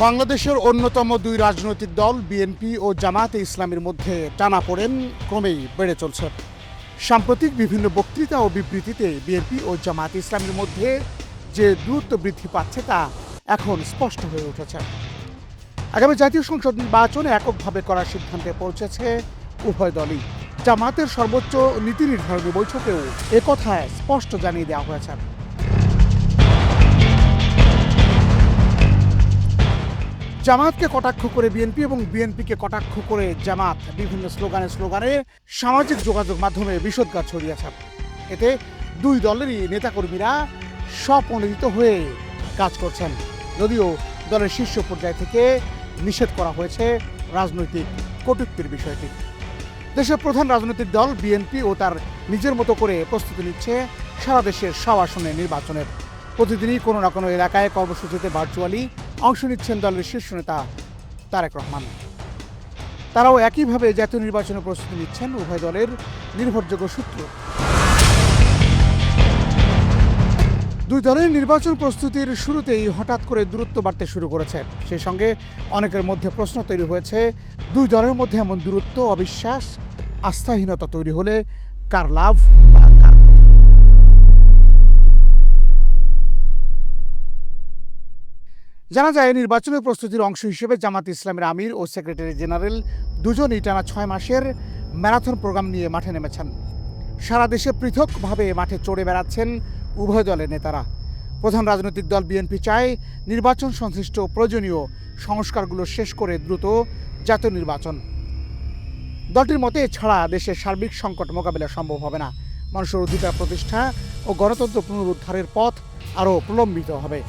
বাংলাদেশের অন্যতম দুই রাজনৈতিক দল, বিএনপি ও জামাতে ইসলামের মধ্যে টানাপোড়েন ক্রমেই বেড়ে চলছে। সাম্প্রতিক বিভিন্ন বক্তৃতা ও বিবৃতিতে বিএনপি ও জামাতে ইসলামের মধ্যে যে দূরত্ব বৃদ্ধি পাচ্ছে তা এখন স্পষ্ট হয়ে উঠেছে। আগামী জাতীয় সংসদ নির্বাচন এককভাবে করার সিদ্ধান্তে পৌঁছেছে উভয় দলই। জামাতের সর্বোচ্চ নীতি নির্ধারণী বৈঠকেও একথায় স্পষ্ট জানিয়ে দেওয়া হয়েছে। জামাতকে কটাক্ষ করে বিএনপি এবং বিএনপিকে কটাক্ষ করে জামাত বিভিন্ন স্লোগানে স্লোগানে সামাজিক যোগাযোগ মাধ্যমে বিষোদ্গার ছড়িয়েছে এতে দুই দলেরই নেতাকর্মীরা স্বপ্রণোদিত হয়ে কাজ করছেন। যদিও দলের শীর্ষ পর্যায় থেকে নিষেধ করা হয়েছে রাজনৈতিক কটূক্তির বিষয়টি। দেশের প্রধান রাজনৈতিক দল বিএনপি ও তার নিজের মতো করে প্রস্তুতি নিচ্ছে সারা দেশের সব আসনে নির্বাচনের। প্রতিদিনই কোনো না কোনো এলাকায় কর্মসূচিতে ভার্চুয়ালি অংশ নিচ্ছেন দলের শীর্ষ নেতা তারেক রহমান। তারাও একইভাবে জাতীয় নির্বাচনে প্রস্তুতি নিচ্ছেন উভয় দলের নির্ভরযোগ্য সূত্র। দুই দলের নির্বাচন প্রস্তুতির শুরুতেই হঠাৎ করে দূরত্ব বাড়তে শুরু করেছে। সেই সঙ্গে অনেকের মধ্যে প্রশ্ন তৈরি হয়েছে, দুই দলের মধ্যে এমন দূরত্ব, অবিশ্বাস, আস্থাহীনতা তৈরি হলে কার লাভ? জানা যায় নির্বাচনের প্রস্তুতির অংশ হিসেবে জামাত ইসলামের আমির ও সেক্রেটারি জেনারেল দুজনই টানা ছয় মাসের ম্যারাথন প্রোগ্রাম নিয়ে মাঠে নেমেছেন। সারা দেশে পৃথকভাবে মাঠে চড়ে বেড়াচ্ছেন উভয় দলের নেতারা। প্রধান রাজনৈতিক দল বিএনপি চায় নির্বাচন সংশ্লিষ্ট প্রয়োজনীয় সংস্কারগুলো শেষ করে দ্রুত জাতীয় নির্বাচন। দলটির মতে, ছাড়া দেশের সার্বিক সংকট মোকাবিলা সম্ভব হবে না। মানুষের অধিকার প্রতিষ্ঠা ও গণতন্ত্র পুনরুদ্ধারের পথ আরও প্রলম্বিত হবে।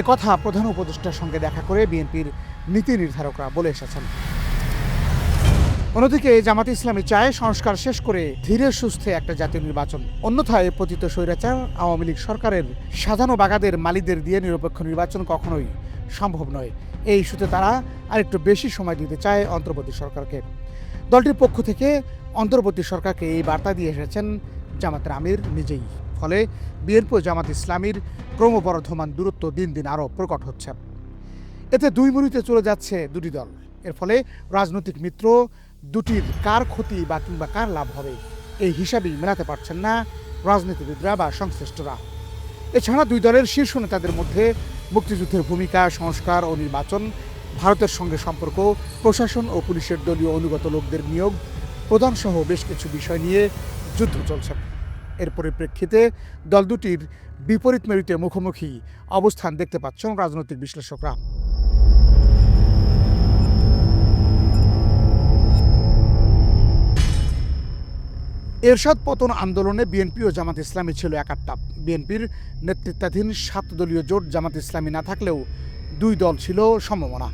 একথা প্রধান উপদেষ্টার সঙ্গে দেখা করে বিএনপির নীতি নির্ধারকরা বলে এসেছেন। অন্যদিকে জামাত ইসলামী চায় সংস্কার শেষ করে ধীরে সুস্থে একটা জাতীয় নির্বাচন। অন্যথায় পতিত স্বৈরাচার আওয়ামী লীগ সরকারের সাজানো বাগাদের মালিদের দিয়ে নিরপেক্ষ নির্বাচন কখনোই সম্ভব নয়। এই ইস্যুতে তারা আরেকটু বেশি সময় দিতে চায় অন্তর্বর্তী সরকারকে। দলটির পক্ষ থেকে অন্তর্বর্তী সরকারকে এই বার্তা দিয়ে এসেছেন জামাতের আমির নিজেই। ফলে বিএনপি জামাত ইসলামীর ক্রমবর্ধমান দূরত্ব দিন দিন আরও প্রকট হচ্ছে। এতে দুই মুড়িতে চলে যাচ্ছে দুটি দল। এর ফলে রাজনৈতিক মিত্র দুটির কার ক্ষতি বা কিংবা কার লাভ হবে, এই হিসাবেই মেলাতে পারছেন না রাজনীতিবিদরা বা সংশ্লিষ্টরা। এছাড়া দুই দলের শীর্ষ নেতাদের মধ্যে মুক্তিযুদ্ধের ভূমিকা, সংস্কার ও নির্বাচন, ভারতের সঙ্গে সম্পর্ক, প্রশাসন ও পুলিশের দলীয় অনুগত লোকদের নিয়োগ প্রধানসহ বেশ কিছু বিষয় নিয়ে যুদ্ধ চলছে। এর পরিপ্রেক্ষিতে দল দুটির বিপরীত মেরুতে মুখোমুখি অবস্থান দেখতে পাচ্ছেন রাজনৈতিক বিশ্লেষকরা। এরশাদ পতন আন্দোলনে বিএনপি ও জামাত ইসলামী ছিল একাত্তাপ বিএনপির নেতৃত্বাধীন সাত দলীয় জোট জামাত ইসলামী না থাকলেও দুই দল ছিল সম্ভাবনা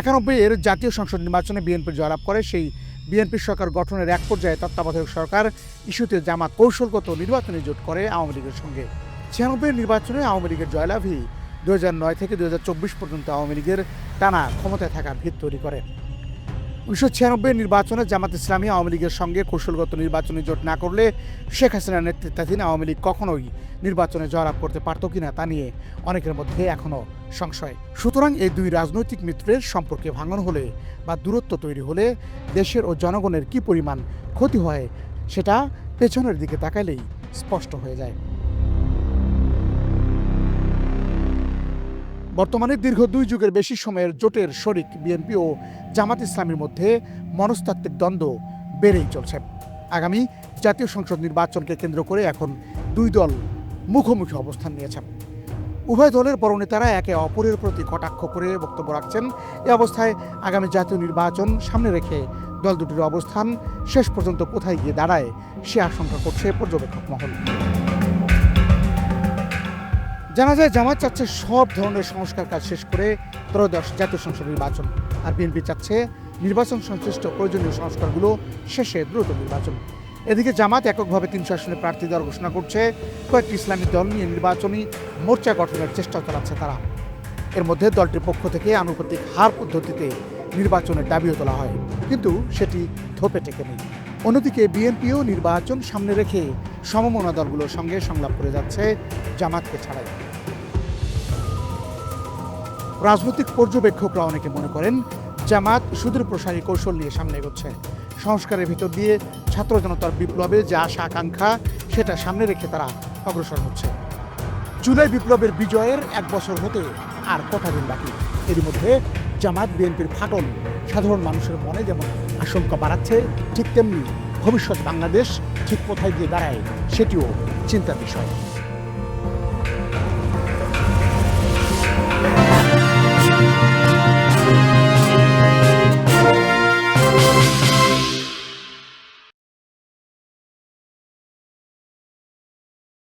একানব্বই এর জাতীয় সংসদ নির্বাচনে বিএনপি জয়লাভ করে সেই বিএনপি সরকার গঠনের এক পর্যায়ে তত্ত্বাবধায়ক সরকার ইস্যুতে জামাত কৌশলগত নির্বাচনে জোট করে আওয়ামী লীগের সঙ্গে। ছিয়ানব্বই নির্বাচনে আওয়ামী লীগের জয়লাভই দু নয় থেকে দু হাজার চব্বিশ পর্যন্ত আওয়ামী লীগের টানা ক্ষমতায় থাকার ভিত তৈরি করে উনিশশো ছিয়ানব্বই নির্বাচনে জামাত ইসলামী আওয়ামী লীগের সঙ্গে কৌশলগত নির্বাচনী জোট না করলে শেখ হাসিনার নেতৃত্বাধীন আওয়ামী লীগ কখনোই নির্বাচনে জয়লাভ করতে পারত কিনা তা নিয়ে অনেকের মধ্যে এখনও সংশয়। সুতরাং এই দুই রাজনৈতিক মিত্রের সম্পর্কে ভাঙন হলে বা দূরত্ব তৈরি হলে দেশের ও জনগণের কি পরিমাণ ক্ষতি হয় সেটা পেছনের দিকে তাকাইলেই স্পষ্ট হয়ে যায়। বর্তমানে দীর্ঘ দুই যুগের বেশি সময়ের জোটের শরিক বিএনপি ও জামাত ইসলামের মধ্যে মনস্তাত্ত্বিক দ্বন্দ্ব বেড়েই চলছে। আগামী জাতীয় সংসদ নির্বাচনকে কেন্দ্র করে এখন দুই দল মুখোমুখি অবস্থান নিয়েছে। উভয় দলের বড় নেতারা একে অপরের প্রতি কটাক্ষ করে বক্তব্য রাখছেন। এ অবস্থায় আগামী জাতীয় নির্বাচন সামনে রেখে দল দুটির অবস্থান শেষ পর্যন্ত কোথায় গিয়ে দাঁড়ায় সে আশঙ্কা করছে পর্যবেক্ষক মহল। জানা যায় জামাত চাচ্ছে সব ধরনের সংস্কার কাজ শেষ করে ত্রয়োদশ জাতীয় সংসদ নির্বাচন। আর বিএনপি চাচ্ছে নির্বাচন সংশ্লিষ্ট প্রয়োজনীয় সংস্কারগুলো শেষে দ্রুত নির্বাচন। এদিকে জামাত এককভাবে তিনশো আসনে প্রার্থী দেওয়ার ঘোষণা করছে। কয়েকটি ইসলামী দল নিয়ে নির্বাচনী মোর্চা গঠনের চেষ্টা চালাচ্ছে তারা। এর মধ্যে দলটির পক্ষ থেকে আনুপাতিক হার পদ্ধতিতে নির্বাচনের দাবিও তোলা হয়। কিন্তু সেটি ধোপে টেকে নেই অন্যদিকে বিএনপিও নির্বাচন সামনে রেখে সমমনা দলগুলোর সঙ্গে সংলাপ করে যাচ্ছে জামাতকে ছাড়াই। রাজনৈতিক পর্যবেক্ষকরা অনেকে মনে করেন জামাত সুদূর প্রসারী কৌশল নিয়ে সামনে এগোচ্ছে। সংস্কারের ভিতর দিয়ে ছাত্র জনতার বিপ্লবে যে আশা, আকাঙ্ক্ষা, সেটা সামনে রেখে তারা অগ্রসর হচ্ছে। জুলাই বিপ্লবের বিজয়ের এক বছর হতে আর কটা দিন বাকি। এর মধ্যে জামাত বিএনপির ফাটল সাধারণ মানুষের মনে যেমন আশঙ্কা বাড়াচ্ছে, ঠিক তেমনি ভবিষ্যৎ বাংলাদেশ ঠিক কোথায় গিয়ে দাঁড়ায় সেটিও চিন্তার বিষয়।